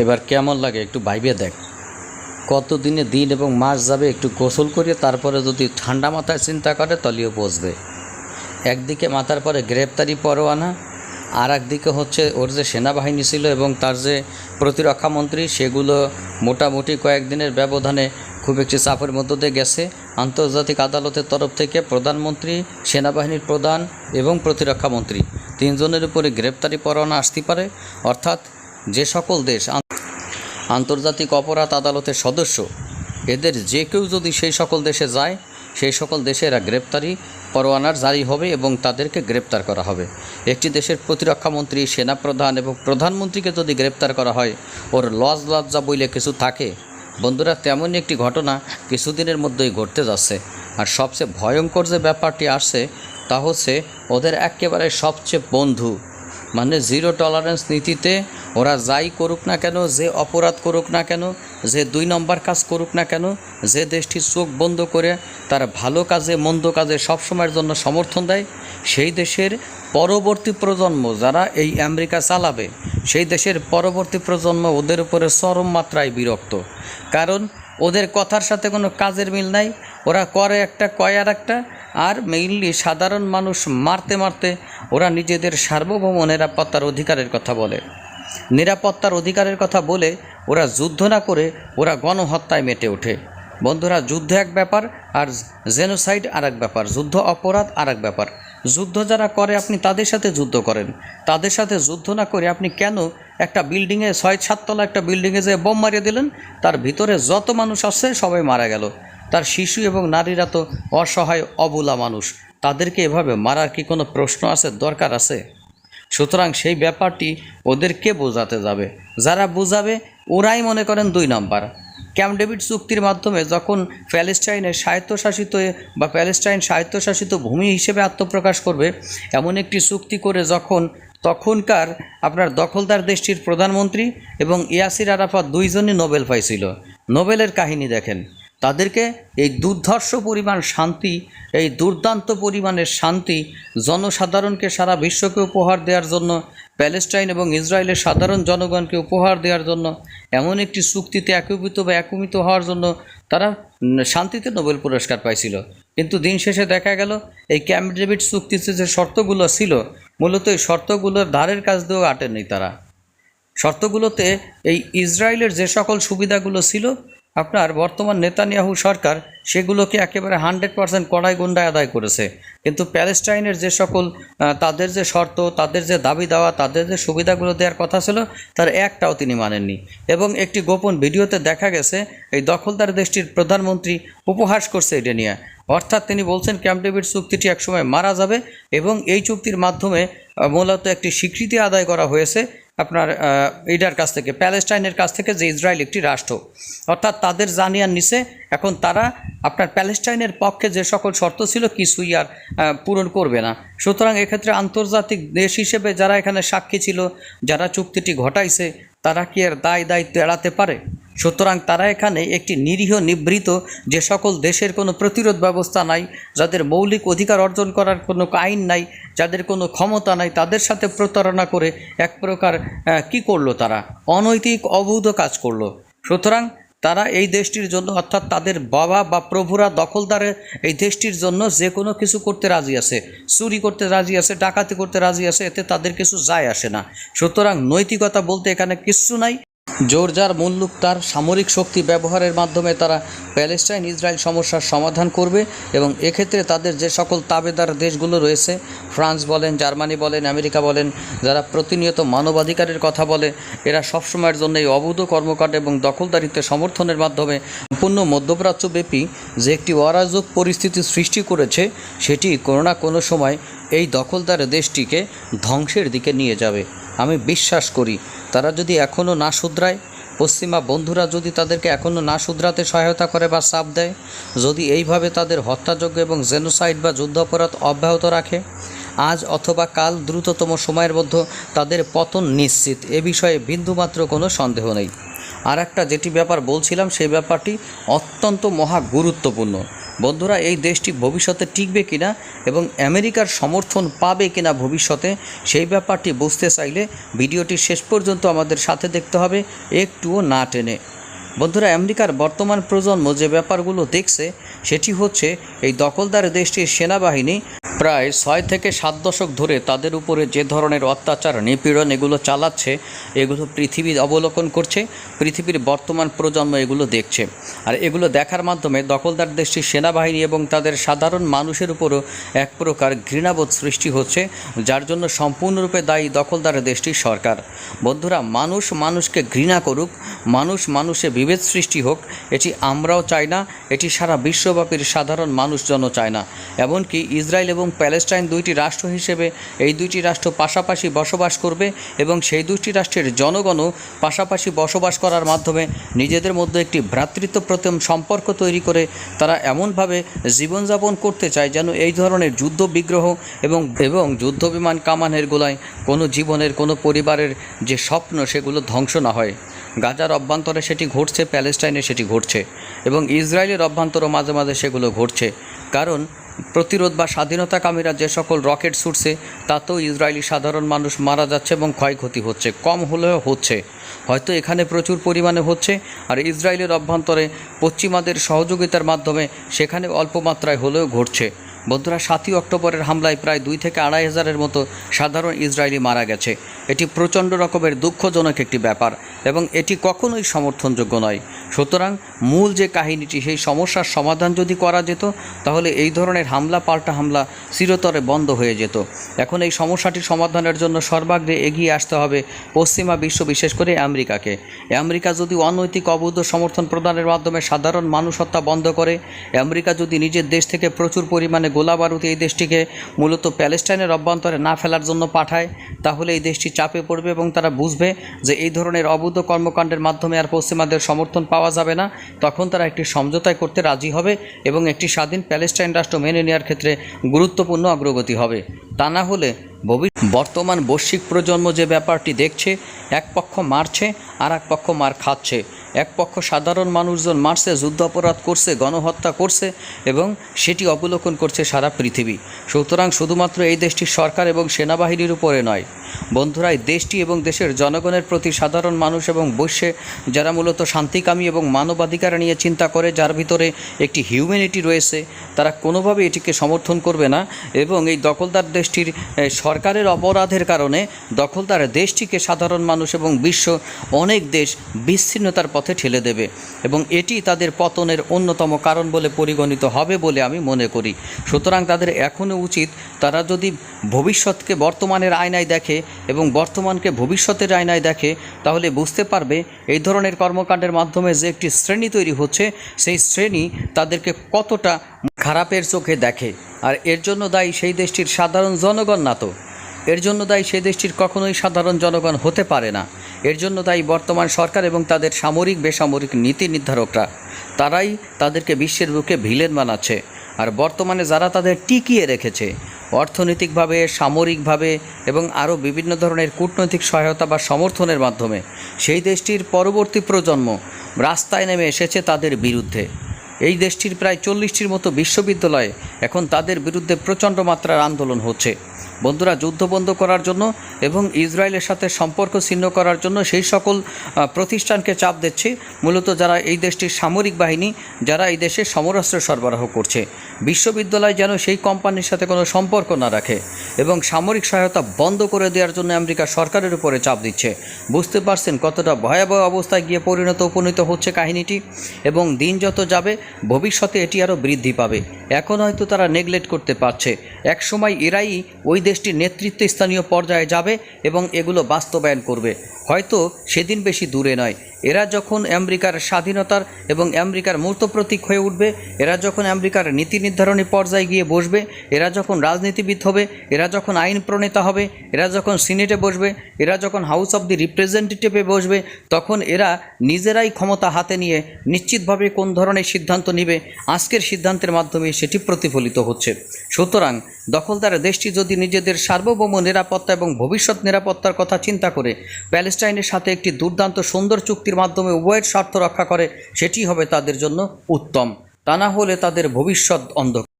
এবার কেমন লাগে একটু ভাইবে দেখ। কত দিনে দিন এবং মাস যাবে একটু গোসল করে তারপরে যদি ঠান্ডা মাথায় চিন্তা করে তলিও বসবে একদিকে মাথার পরে গ্রেপ্তারি পরোয়ানা আর একদিকে হচ্ছে ওর যে সেনাবাহিনী ছিল এবং তার যে প্রতিরক্ষা মন্ত্রী, সেগুলো মোটামুটি কয়েকদিনের ব্যবধানে খুব একটি চাপের মধ্য দিয়ে গেছে। আন্তর্জাতিক আদালতের তরফ থেকে প্রধানমন্ত্রী, সেনাবাহিনীর প্রধান এবং প্রতিরক্ষা মন্ত্রী তিনজনের উপরে গ্রেপ্তারি পরোয়ানা আসতে পারে। অর্থাৎ যে সকল দেশ আন্তর্জাতিক অপরাধ আদালতের সদস্য, এদের যে কেউ যদি সেই সকল দেশে যায়, সেই সকল দেশে এরা গ্রেপ্তারি পরোয়ানার জারি হবে এবং তাদেরকে গ্রেপ্তার করা হবে। একটি দেশের প্রতিরক্ষা মন্ত্রী, সেনাপ্রধান এবং প্রধানমন্ত্রীকে যদি গ্রেপ্তার করা হয়, ওর লজ লজ্জা বইলে কিছু থাকে। বন্ধুরা, তেমনই একটি ঘটনা কিছুদিনের মধ্যেই ঘটতে যাচ্ছে। আর সবচেয়ে ভয়ঙ্কর যে ব্যাপারটি আসছে, তা হচ্ছে ওদের একেবারে সবচেয়ে বন্ধু মানে জিরো টলারেন্স নীতিতে ওরা যাই করুক না কেন, যে অপরাধ করুক না কেন, যে দুই নম্বর কাজ করুক না কেন, যে দেশটি চোখ বন্ধ করে তার ভালো কাজে, মন্দ কাজে সবসময়ের জন্য সমর্থন দেয়, সেই দেশের পরবর্তী প্রজন্ম যারা এই আমেরিকা চালাবে, সেই দেশের পরবর্তী প্রজন্ম ওদের উপরে চরম মাত্রায় বিরক্ত। কারণ ওদের কথার সাথে কোনো কাজের মিল নাই, ওরা করে একটা, কয় আর একটা আর মেইনলি সাধারণ মানুষ মারতে মারতে ওরা নিজেদের সার্বভৌম নিরাপত্তার অধিকারের কথা বলে। নিরাপত্তার অধিকারের কথা বলে ওরা যুদ্ধ না করে ওরা গণহত্যায় মেতে ওঠে। বন্ধুরা, যুদ্ধ এক ব্যাপার আর জেনোসাইড আর এক ব্যাপার, যুদ্ধ অপরাধ আর এক ব্যাপার। যুদ্ধ যারা করে, আপনি তাদের সাথে যুদ্ধ করেন। তাদের সাথে যুদ্ধ না করে আপনি কেন একটা বিল্ডিংয়ে ছয় সাততলা একটা বিল্ডিংয়ে যে বোম মারিয়ে দিলেন, তার ভিতরে যত মানুষ আসছে সবাই মারা গেল। তার শিশু এবং নারীরা তো অসহায়, অবুলা মানুষ। তাদেরকে এভাবে মারার কি কোনো প্রশ্ন আছে, দরকার আছে? সুতরাং সেই ব্যাপারটি ওদেরকে বোঝাতে যাবে। যারা বোঝাবে, ওরাই মনে করেন দুই নাম্বার। ক্যাম্প ডেভিড চুক্তির মাধ্যমে যখন প্যালেস্টাইনের স্বায়ত্তশাসিত বা প্যালেস্টাইন স্বায়ত্তশাসিত ভূমি হিসেবে আত্মপ্রকাশ করবে, এমন একটি চুক্তি করে যখন তখনকার আপনার দখলদার দেশটির প্রধানমন্ত্রী এবং ইয়াসির আরাফাত দুইজনই নোবেল পাইছিল। নোবেলের কাহিনী দেখেন। তাদেরকে এই দুর্ধর্ষ পরিমাণ শান্তি, এই দুর্দান্ত পরিমাণের শান্তি জনসাধারণকে সারা বিশ্বকে উপহার দেওয়ার জন্য, প্যালেস্টাইন এবং ইসরায়েলের সাধারণ জনগণকে উপহার দেওয়ার জন্য, এমন একটি চুক্তিতে একীভূত বা একমিত হওয়ার জন্য তারা শান্তিতে নোবেল পুরস্কার পাইছিল। কিন্তু দিন শেষে দেখা গেল, এই ক্যাম্প ডেভিড চুক্তিতে যে শর্তগুলো ছিল, মূলত এই শর্তগুলোর ধারের কাজ দিয়েও আটেননি তারা। শর্তগুলোতে এই ইসরায়েলের যে সকল সুবিধাগুলো ছিল আপনার বর্তমান নেতানিয়াহু সরকার সেগুলোকে একেবারে হান্ড্রেড পার্সেন্ট কড়াই গুন্ডায় আদায় করেছে। কিন্তু প্যালেস্টাইনের যে সকল তাদের যে শর্ত, তাদের যে দাবি দেওয়া, তাদের যে সুবিধাগুলো দেওয়ার কথা ছিল, তার একটাও তিনি মানেননি। এবং একটি গোপন ভিডিওতে দেখা গেছে, এই দখলদার দেশটির প্রধানমন্ত্রী উপহাস করছে এটা নিয়ে। অর্থাৎ তিনি বলছেন, ক্যাম্প ডেভিড চুক্তিটি একসময় মারা যাবে এবং এই চুক্তির মাধ্যমে মূলত একটি স্বীকৃতি আদায় করা হয়েছে। আপনার ইডার কাছ থেকে, প্যালেস্টাইনের কাছ থেকে যে ইসরায়েল একটি রাষ্ট্র। অর্থাৎ তাদের জানিয়ার নিচে এখন তারা আপনার প্যালেস্টাইনের পক্ষে যে সকল শর্ত ছিল কিছুই আর পূরণ করবে না। সুতরাং এক্ষেত্রে আন্তর্জাতিক দেশ হিসেবে যারা এখানে সাক্ষী ছিল, যারা চুক্তিটি ঘটাইছে, তারা কি আর দায় দায়িত্ব এড়াতে পারে? সুতরাং তারা এখানে একটি নিরীহ নিবৃত যে সকল দেশের কোনো প্রতিরোধ ব্যবস্থা নাই, যাদের মৌলিক অধিকার অর্জন করার কোনো আইন নাই, যাদের কোনো ক্ষমতা নাই, তাদের সাথে প্রতারণা করে এক প্রকার কি করল তারা? অনৈতিক, অবৈধ কাজ করল। সুতরাং তারা এই দেশটির জন্য, অর্থাৎ তাদের বাবা বা প্রভুরা দখলদারে এই দেশটির জন্য যে কোনো কিছু করতে রাজি আছে। চুরি করতে রাজি আছে, ডাকাতি করতে রাজি আছে, এতে তাদের কিছু যায় আসে না। সুতরাং নৈতিকতা বলতে এখানে কিচ্ছু নাই। জোরজার মুল্লুক তার সামরিক শক্তি ব্যবহারের মাধ্যমে তারা প্যালেস্টাইন ইসরায়েল সমস্যার সমাধান করবে এবং এক্ষেত্রে তাদের যে সকল তাবেদার দেশগুলো রয়েছে, ফ্রান্স বলেন, জার্মানি বলেন, আমেরিকা বলেন, যারা প্রতিনিয়ত মানবাধিকারের কথা বলে, এরা সবসময়ের জন্য এই অবৈধ কর্মকাণ্ড এবং দখলদারিত্বের সমর্থনের মাধ্যমে সম্পূর্ণ মধ্যপ্রাচ্যব্যাপী যে একটি অরাজক পরিস্থিতি সৃষ্টি করেছে, সেটি কোনো না কোনো সময় এই দখলদার দেশটিকে ধ্বংসের দিকে নিয়ে যাবে। আমি বিশ্বাস করি, তারা যদি এখনও না শুধরায়, পশ্চিমা বন্ধুরা যদি তাদেরকে এখনও না শুধরাতে সহায়তা করে বা চাপ দেয়, যদি এইভাবে তাদের হত্যাযোগ্য এবং জেনোসাইড বা যুদ্ধাপরাধ অব্যাহত রাখে, আজ অথবা কাল দ্রুততম সময়ের মধ্যে তাদের পতন নিশ্চিত, এ বিষয়ে বিন্দুমাত্র কোনো সন্দেহ নেই। আর একটা যেটি ব্যাপার বলছিলাম, সেই ব্যাপারটি অত্যন্ত মহা গুরুত্বপূর্ণ। বন্ধুরা, এই দেশটি ভবিষ্যতে টিকবে কিনা এবং আমেরিকার সমর্থন পাবে কিনা ভবিষ্যতে, সেই ব্যাপারটি বুঝতে চাইলে ভিডিওটি শেষ পর্যন্ত আমাদের সাথে দেখতে হবে, একটুও না টেনে। বন্ধুরা, আমেরিকার বর্তমান প্রজন্ম যে ব্যাপারগুলো দেখছে, সেটি হচ্ছে এই দখলদার দেশটির সেনাবাহিনী প্রায় ছয় থেকে সাত দশক ধরে তাদের উপরে যে ধরনের অত্যাচার, নিপীড়ন এগুলো চালাচ্ছে, এগুলো পৃথিবী অবলোকন করছে, পৃথিবীর বর্তমান প্রজন্ম এগুলো দেখছে। আর এগুলো দেখার মাধ্যমে দখলদার দেশটির সেনাবাহিনী এবং তাদের সাধারণ মানুষের উপরও এক প্রকার ঘৃণাবোধ সৃষ্টি হচ্ছে, যার জন্য সম্পূর্ণরূপে দায়ী দখলদার দেশটির সরকার। বন্ধুরা, মানুষ মানুষকে ঘৃণা করুক, মানুষ মানুষে বিভেদ সৃষ্টি হোক, এটি আমরাও চাই না, এটি সারা বিশ্বব্যাপীর সাধারণ মানুষজনও চায় না। এমনকি ইসরায়েল এবং প্যালেস্টাইন দুইটি রাষ্ট্র হিসেবে এই দুইটি রাষ্ট্র পাশাপাশি বসবাস করবে এবং সেই দুইটি রাষ্ট্রের জনগণও পাশাপাশি বসবাস করার মাধ্যমে নিজেদের মধ্যে একটি ভ্রাতৃত্ব ভ্রাতৃত্বপ্রতিম সম্পর্ক তৈরি করে তারা এমনভাবে জীবনযাপন করতে চায় যেন এই ধরনের যুদ্ধ বিগ্রহ এবং এবং যুদ্ধ বিমান কামানের গোলায় কোনো জীবনের, কোনো পরিবারের যে স্বপ্ন সেগুলো ধ্বংস না হয়। গাজার অভ্যন্তরে সেটি ঘটছে, প্যালেস্টাইনে সেটি ঘটছে এবং ইসরায়েলের অভ্যন্তরও মাঝে মাঝে সেগুলো ঘটছে। কারণ প্রতিরোধ বা স্বাধীনতাকামীরা যে সকল রকেট ছুটছে, তাতেও ইসরায়েলি সাধারণ মানুষ মারা যাচ্ছে এবং ক্ষয়ক্ষতি হচ্ছে। কম হলেও হচ্ছে। হয়তো এখানে প্রচুর পরিমাণে হচ্ছে। আর ইসরায়েলের অভ্যন্তরে পশ্চিমাদের সহযোগিতার মাধ্যমে সেখানে অল্প মাত্রায় হলেও ঘটছে। বন্ধুরা, সাতই অক্টোবরের হামলায় প্রায় দুই থেকে আড়াই হাজারের মতো সাধারণ ইসরায়েলি মারা গেছে। এটি প্রচণ্ড রকমের দুঃখজনক একটি ব্যাপার। এবং এটি কখনোই সমর্থনযোগ্য নয়। সুতরাং মূল যে কাহিনীটি, সেই সমস্যার সমাধান যদি করা যেত, তাহলে এই ধরনের হামলা, পাল্টা হামলা চিরতরে বন্ধ হয়ে যেত। এখন এই সমস্যাটি সমাধানের জন্য সর্বাগ্রে এগিয়ে আসতে হবে পশ্চিমা বিশ্ব, বিশেষ করে আমেরিকাকে। আমেরিকা যদি অনৈতিক, অবৈধ সমর্থন প্রদানের মাধ্যমে সাধারণ মানুষ হত্যা বন্ধ করে, আমেরিকা যদি নিজের দেশ থেকে প্রচুর পরিমাণে গোলা বারুদ এই দেশটিকে মূলত প্যালেস্টাইনের অভ্যন্তরে না ফেলার জন্য পাঠায়, তাহলে এই দেশটি চাপে পড়বে এবং তারা বুঝবে যে এই ধরনের অবৈধ কর্মকাণ্ডের মাধ্যমে আর পশ্চিমাদের সমর্থন পাওয়া যাবে না, তখন তারা একটি সমঝোতায় করতে রাজি হবে এবং একটি স্বাধীন প্যালেস্টাইন রাষ্ট্র মেনে নেওয়ার ক্ষেত্রে গুরুত্বপূর্ণ অগ্রগতি হবে। তা না হলে বর্তমান বৈশ্বিক প্রজন্ম যে ব্যাপারটি দেখছে, এক পক্ষ মারছে আর এক পক্ষ মার খাচ্ছে। এক পক্ষ সাধারণ মানুষজন মারছে যুদ্ধ অপরাধ করছে, গণহত্যা করছে এবং সেটি অবলোকন করছে সারা পৃথিবী। সুতরাং শুধুমাত্র এই দেশটির সরকার এবং সেনাবাহিনীর উপরে নয়, বন্ধুরা, এই দেশটি এবং দেশের জনগণের প্রতি সাধারণ মানুষ এবং বৈশ্যে যারা মূলত শান্তিকামী এবং মানবাধিকার নিয়ে চিন্তা করে, যার ভিতরে একটি হিউম্যানিটি রয়েছে, তারা কোনোভাবে এটিকে সমর্থন করবে না এবং এই দখলদার দেশটির সরকারের অপরাধের কারণে দখলদার দেশটিকে সাধারণ মানুষ এবং বিশ্ব অনেক দেশ বিচ্ছিন্নতার পথে ঠেলে দেবে এবং এটি তাদের পতনের অন্যতম কারণ বলে পরিগণিত হবে বলে আমি মনে করি। সুতরাং তাদের এখনও উচিত তারা যদি ভবিষ্যৎকে বর্তমানের আয়নায় দেখে এবং বর্তমানকে ভবিষ্যতের আয়নায় দেখে, তাহলে বুঝতে পারবে এই ধরনের কর্মকাণ্ডের মাধ্যমে যে একটি শ্রেণি তৈরি হচ্ছে, সেই শ্রেণি তাদেরকে কতটা খারাপের চোখে দেখে। আর এর জন্য দায়ী সেই দেশটির সাধারণ জনগণ না তো। এর জন্য দায়ী সেই দেশটির কখনোই সাধারণ জনগণ হতে পারে না। এর জন্য দায়ী বর্তমান সরকার এবং তাদের সামরিক, বেসামরিক নীতি নির্ধারকরা। তারাই তাদেরকে বিশ্বের বুকে ভিলেন বানাচ্ছে। আর বর্তমানে যারা তাদের টিকিয়ে রেখেছে, অর্থনৈতিকভাবে, সামরিকভাবে এবং আরও বিভিন্ন ধরনের কূটনৈতিক সহায়তা বা সমর্থনের মাধ্যমে, সেই দেশটির পরবর্তী প্রজন্ম রাস্তায় নেমে এসেছে তাদের বিরুদ্ধে। এই দেশটির প্রায় চল্লিশটির মতো বিশ্ববিদ্যালয়ে এখন তাদের বিরুদ্ধে প্রচণ্ড মাত্রার আন্দোলন হচ্ছে। বন্ধুরা, যুদ্ধ বন্ধ করার জন্য এবং ইসরায়েলের সাথে সম্পর্ক ছিন্ন করার জন্য সেই সকল প্রতিষ্ঠানকে চাপ দিচ্ছে মূলত যারা এই দেশটির সামরিক বাহিনী, যারা এই দেশে সমরাস্ত্র সরবরাহ করছে। বিশ্ববিদ্যালয় যেন সেই কোম্পানির সাথে কোনো সম্পর্ক না রাখে এবং সামরিক সহায়তা বন্ধ করে দেওয়ার জন্য আমেরিকা সরকারের উপরে চাপ দিচ্ছে। বুঝতে পারছেন কতটা ভয়াবহ অবস্থায় গিয়ে পরিণত উপনীত হচ্ছে কাহিনীটি? এবং দিন যত যাবে ভবিষ্যতে এটি আরও বৃদ্ধি পাবে। এখন হয়তো তারা নেগলেক্ট করতে পারছে। একসময় এরাই ওই দেশটির নেতৃত্ব স্থানীয় পর্যায়ে যাবে এবং এগুলো বাস্তবায়ন করবে। হয়তো সেদিন বেশি দূরে নয়। এরা যখন আমেরিকার স্বাধীনতার এবং আমেরিকার মূর্ত প্রতীক হয়ে উঠবে, এরা যখন আমেরিকার নীতি নির্ধারণী পর্যায়ে গিয়ে বসবে, এরা যখন রাজনীতিবিদ হবে, এরা যখন আইন প্রণেতা হবে, এরা যখন সিনেটে বসবে, এরা যখন হাউস অব দি রিপ্রেজেন্টেটিভে বসবে, তখন এরা নিজেরাই ক্ষমতা হাতে নিয়ে নিশ্চিতভাবে কোন ধরনের সিদ্ধান্ত নিবে, আজকের সিদ্ধান্তের মাধ্যমে সেটি প্রতিফলিত হচ্ছে। সুতরাং দখলদার দেশটি যদি নিজেদের সার্বভৌম নিরাপত্তা এবং ভবিষ্যৎ নিরাপত্তার কথা চিন্তা করে, প্যালেস্টাইনের সাথে একটি দুর্দান্ত সুন্দর চুক্তির মাধ্যমে উভয়ের স্বার্থ রক্ষা করে, সেটি হবে তাদের জন্য উত্তম। তা না হলে তাদের ভবিষ্যৎ অন্ধকার।